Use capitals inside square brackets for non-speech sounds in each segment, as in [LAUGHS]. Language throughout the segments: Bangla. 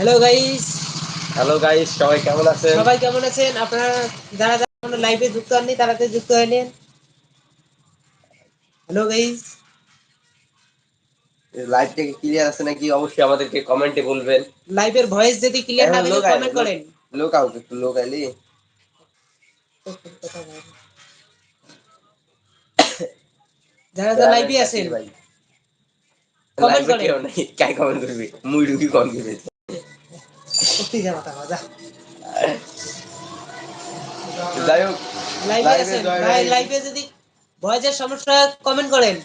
হ্যালো গাইস হ্যালো গাইস সবাই কেমন আছেন? সবাই কেমন আছেন? আপনারা যারা যারা এখনও লাইভে যুক্ত হননি তাড়াতাড়ি যুক্ত হয়ে নিন। হ্যালো গাইস লাইভটা কি ক্লিয়ার আছে নাকি? অবশ্যই আমাদেরকে কমেন্টে বলবেন। লাইভের ভয়েস যদি ক্লিয়ার না আইলে, কমেন্ট করেন লোক আউট একটু লোক আইলি যারা যারা লাইভে আছেন Comment লাইভে করেন। কাই কমেন্ট করবি? মুই ঢুকি কম দিবে সত্যি যা মাথা যা যাই হোক লাইভে আছেন। ভাই লাইভে যদি ভয়েসের সমস্যা কমেন্ট করেন।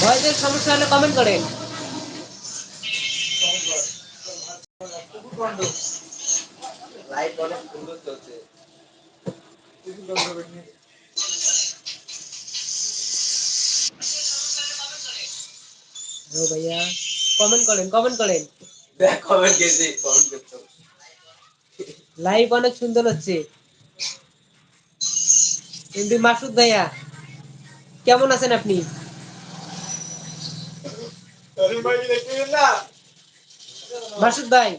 ভয়েসের সমস্যা হলে কমেন্ট করেন। লাইভ অনেক সুন্দর চলছে। ও ভাইয়া কমেন্ট করেন কমেন্ট করেন। দেখ কমেন্ট গেছে কমেন্ট লাইভ অনেক সুন্দর হচ্ছে। এমডি মাসুদ ভাইয়া কেমন আছেন আপনি? মাসুদ ভাই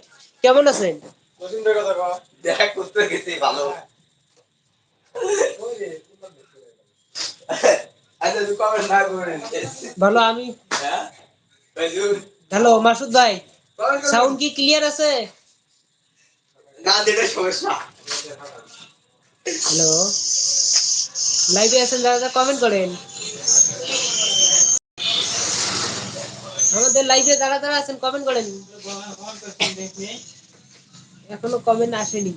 কেমন আছেন? দেখ করতে গেছে ভালো। আচ্ছা ভালো আমি হ্যাঁ? হ্যালো মাসুদ ভাই সাউন্ড কি ক্লিয়ার আছে? না দিলে সমস্যা। হ্যালো লাইভে আছেন যারা কমেন্ট করেন। আমাদের লাইভে যারা যারা আছেন কমেন্ট করেন। এখনও কমেন্ট আসেনি।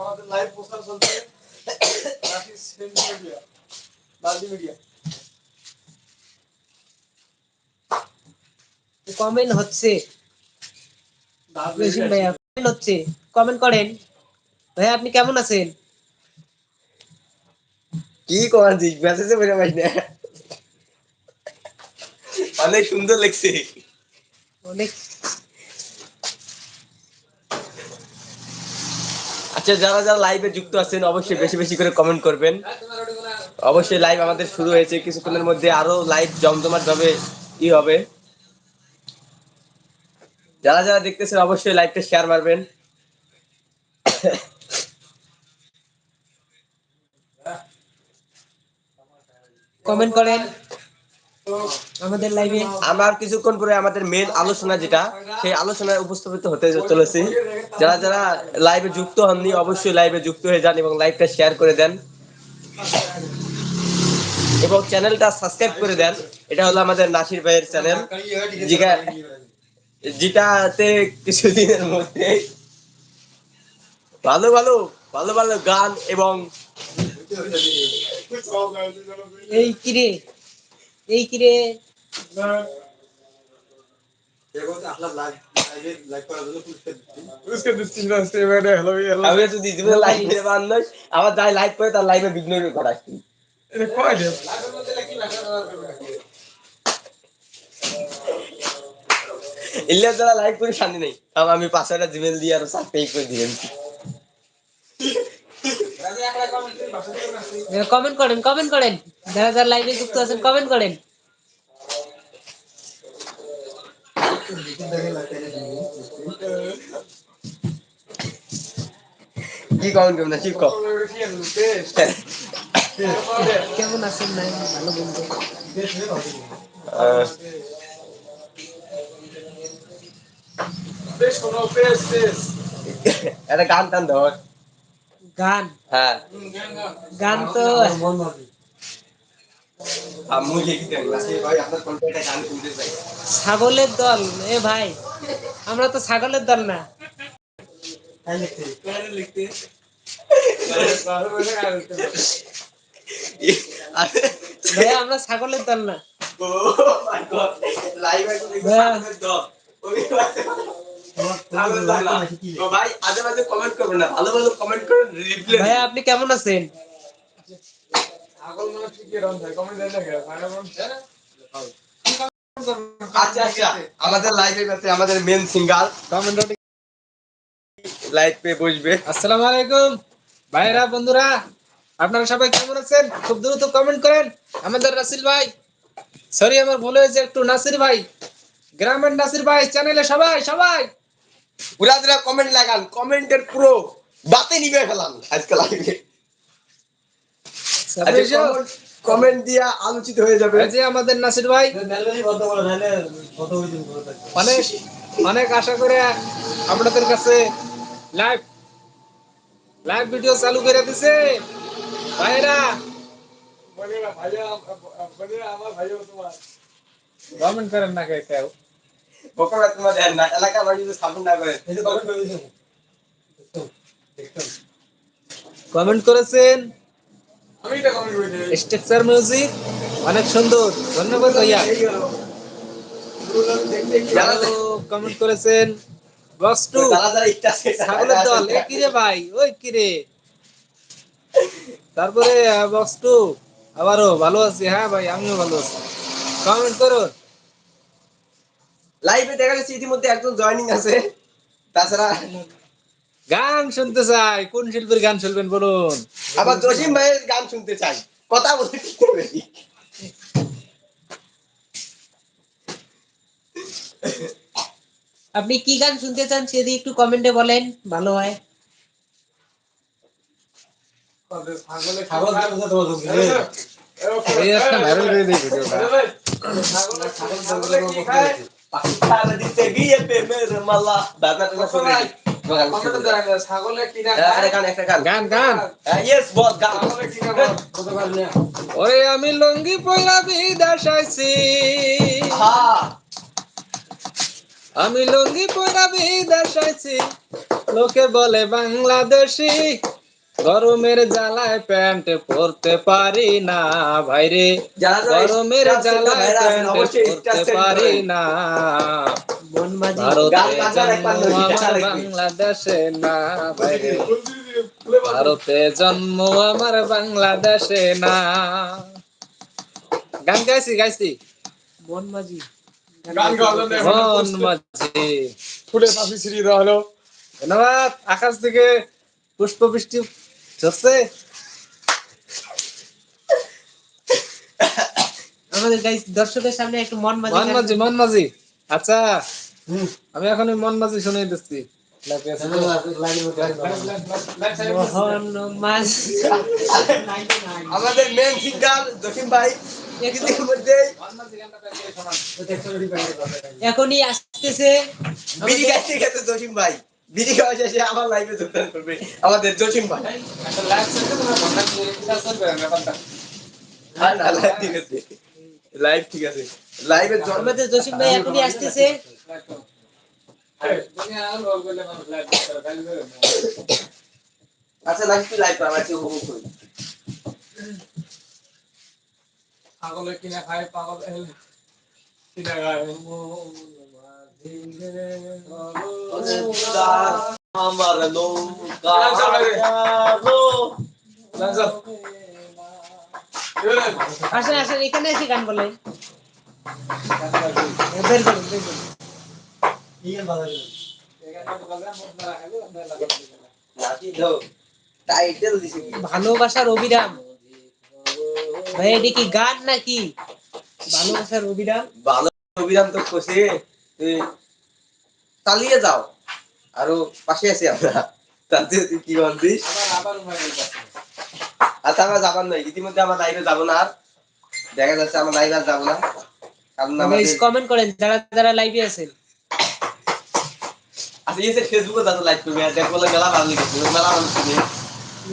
আমাদের লাইভ প্রচার চলছে। মিডিয়া কমেন্ট হচ্ছে। ভাইয়া। কমেন্ট হচ্ছে। কমেন্ট করেন। ভাইয়া আপনি কেমন আছেন? কি কমান দিস? মেসেজে বেরো ভাই না। অনেক সুন্দর লাগছে। অনেক। আচ্ছা যারা যারা লাইভে যুক্ত আছেন অবশ্যই বেশি বেশি করে কমেন্ট করবেন। অবশ্যই লাইভ আমাদের শুরু হয়েছে। কিছুক্ষণের মধ্যে আরও লাইভ জমজমাট ভাবে ই হবে। যারা যারা দেখতেছেন অবশ্যই লাইভটা শেয়ার মারবেন। কমেন্ট করেন। আমাদের লাইভে আমার কিছুক্ষণ পরে আমাদের মেন আলোচনা যেটা সেই আলোচনায় উপস্থাপিত হতে চলেছে। যারা যারা লাইভে যুক্ত হননি অবশ্যই লাইভে যুক্ত হয়ে যান এবং লাইভটা শেয়ার করে দেন। এবং চ্যানেলটা সাবস্ক্রাইব করে দেন। এটা হলো আমাদের নাসির ভাইয়ের চ্যানেল যেটাতে কিছুদিনের মধ্যে ভালো ভালো ভালো ভালো গান এবং এই কিরে এই কিরে আমার যাই লাইভ করে তার লাইভে বিঘ্ন করা এটা কয় দে ইলিয়াস যারা লাইভ করে শান্তি নেই। তাও আমি পাঁচশোটা জিমেল দিয়ে আরও সাত পেজ করে দিবেন কমেন্ট করেন কমেন্ট করেন। যারা যারা লাইভে যুক্ত আছেন কমেন্ট করেন। কি কমেন্ট করবেন না? কি কম [LAUGHS] কেমন আছেন নাই ভালো বলতে বেশ শোনো বেশ বেশ একটা গান টান ধর। গান? হ্যাঁ। গান তো লিখতে ছাগলের দল। এ ভাই আমরা তো ছাগলের দল না। ভাইয়া আমরা ছাগলের দল না। ও মাই গড লাইভ আছে। তো ভাই। আজে বাজে কমেন্ট করবেন না ভালো ভালো কমেন্ট করে রিপ্লাই ভাইয়া আপনি কেমন আছেন? আচ্ছা আচ্ছা। আমাদের লাইভে আছে আমাদের মেন সিঙ্গার লাইভ পে বসবে। আসসালামু আলাইকুম। ভাইরা বন্ধুরা। আপনারা সবাই কেমন আছেন? খুব দ্রুত কমেন্ট করেন। আমাদের রাসিল ভাই সরি আমার ভুল হয়েছে একটু। নাসির ভাই গ্রামের নাসির ভাই চ্যানেলে সবাই সবাই। পুরাদিরা কমেন্ট লাগান কমেন্টের পুরো বাতে নিবে ফেলান আজকে লাইভে কমেন্ট দিয়া আলোচিত হয়ে যাবে। এই যে আমাদের নাসির ভাই। অনেক অনেক আশা করে আপনাদের কাছে লাইভ লাইভ ভিডিও চালু করে দিছে। ভাইরা। বনেরা ভাইয়া বনেরা আমার ভাইয়া তোমার কমেন্ট করেন না কে কেউ। বকরা তোমার দেন না এলাকা বাড়ি যদি সাপোর্ট না করে কমেন্ট করেছেন? আমি এটা কমেন্ট করে স্ট্রাকচার মিউজিক অনেক সুন্দর। ধন্যবাদ ভাইয়া। কমেন্ট করেছেন বক্স টু ছাগলের দল এ কি রে ভাই ওই কি রে তারপরে বক্স টু আবারও ভালো আছি। হ্যাঁ ভাই, আমিও ভালো আছি। কমেন্ট করুন লাইভে দেখা যাচ্ছে ইতিমধ্যে একজন জয়েনিং আছে। তাছাড়া গান শুনতে চাই। কোন শিল্পীর গান শুনবেন বলুন? আবার জসিম ভাইয়ের গান শুনতে চাই। কথা বলতে আপনি কি গান শুনতে চান সেদি একটু কমেন্টে বলেন, ভালো হয়। ওরে আমি লঙ্গি পয়লা হ্যাঁ আমি লঙ্গি পয়লা আইছি। লোকে বলে বাংলাদেশি। গরমের জ্বালায় প্যান্ট পরতে পারি না ভাইরে গরমের জ্বালায় প্যান্ট পরতে পারি না। ভারতে জন্ম আমার বাংলাদেশে না ভাইরে [LAUGHS] ভারতে জন্ম আমার বাংলাদেশে না। গান গাইছি গাইছি। মন মাঝি মন প্রস্তুত। মাঝি ফুলে দেওয়া হলো ধন্যবাদ। আকাশ থেকে পুষ্প বৃষ্টি হচ্ছে আমাদের গাইস দর্শকের সামনে একটু মন মাঝি মন মাঝি মন মাঝি আচ্ছা। আমি এখন ওই মন মাঝি শুনে দিচ্ছি আমাদের মেন সিঙ্গার জসিম ভাই। এখনই আসতেছে। বিড়ি গাইতে গেছে জসিম ভাই। বিড়ি খাওয়া শেষে আমার লাইভে যোগদান করবে আমাদের জসিম ভাই। না লাইভ ঠিক আছে। লাইভ ঠিক আছে। লাইভে জন্ম জসিম ভাই এখনই আসতেছে। আচ্ছা লাইভ তুই লাইভ কর আমার উপভোগ করি। ছাগলে কিনা খায় পাগল কিনা খায়। আসেন আসেন, এখানে এসে গান বলে। ভালোবাসার অবিরাম। ভাই, এটা কি গান নাকি? ভালোবাসার অবিরাম? ভালো অভিযান তো কষে চালিয়ে যাও। আরও পাশে আছি আমরা। তাতে কি বলছিস আচ্ছা আমরা যাবার নয় ইতিমধ্যে আমার লাইভে যাব না আর দেখা যাচ্ছে আমার লাইভে আর যাব না। কারণ আমাদের কমেন্ট করেন যারা যারা লাইভে আছেন। আচ্ছা ইয়ে ফেসবুকে যাতে লাইভ করবে আর দেখব মেলা ভালো লেগেছে মেলা শুনে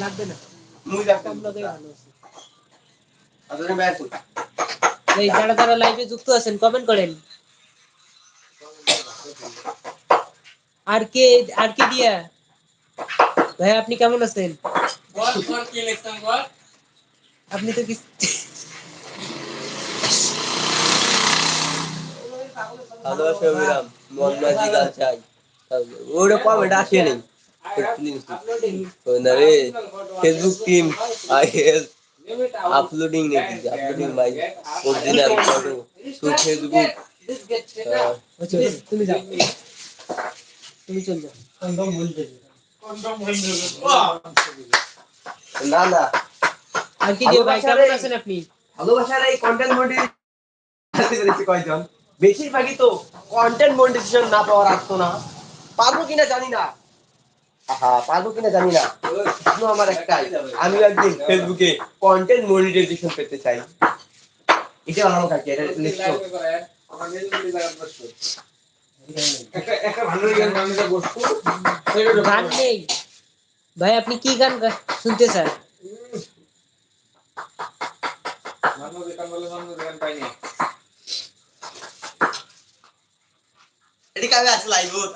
লাগবে না? মুই ভালো আচ্ছা তুমি থাক। এই যারা যারা লাইভে যুক্ত আছেন কমেন্ট করেন। আর কে আর কে দিয়া? ভাই আপনি কেমন আছেন? আপনি তো কিছু ভালো অভিরাম মন মাঝি গাল চাই ওটা কমেন্ট আসে নেই। রে ফেসবুক টিম আইএস আপলোডিং নাকি uploading my original photo Facebook তুমি যাও। তুমি চল যাও ভুল। কন্ডম না না। আর কি যে ভাই কেমন আছেন আপনি? ভালোবাসার এই কন্টেন্ট মনিটাইজেশন কয়জন? বেশিরভাগই তো কন্টেন্ট মনিটাইজেশন না পাওয়ার আসতো না। পারব কিনা জানি না। আহা পারব কিনা জানি না। প্রশ্ন আমার একটাই। আমি একদিন ফেসবুকে কন্টেন্ট মনিটাইজেশন পেতে চাই। এটা লিস্ট একটা ভান্ডারি গান নেই ভাই আপনি কি গান শুনতে চান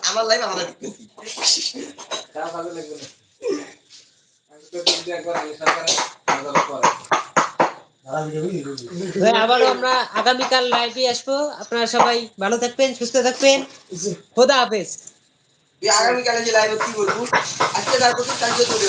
আমার লাইভ আমরা দেখতেছি। একবার আবারও আমরা আগামীকাল লাইভে আসব। আপনারা সবাই ভালো থাকবেন সুস্থ থাকবেন। খোদা হাফেজ। আগামীকাল যে লাইভ কি বলব? আজকে তার প্রতি কালকে চলে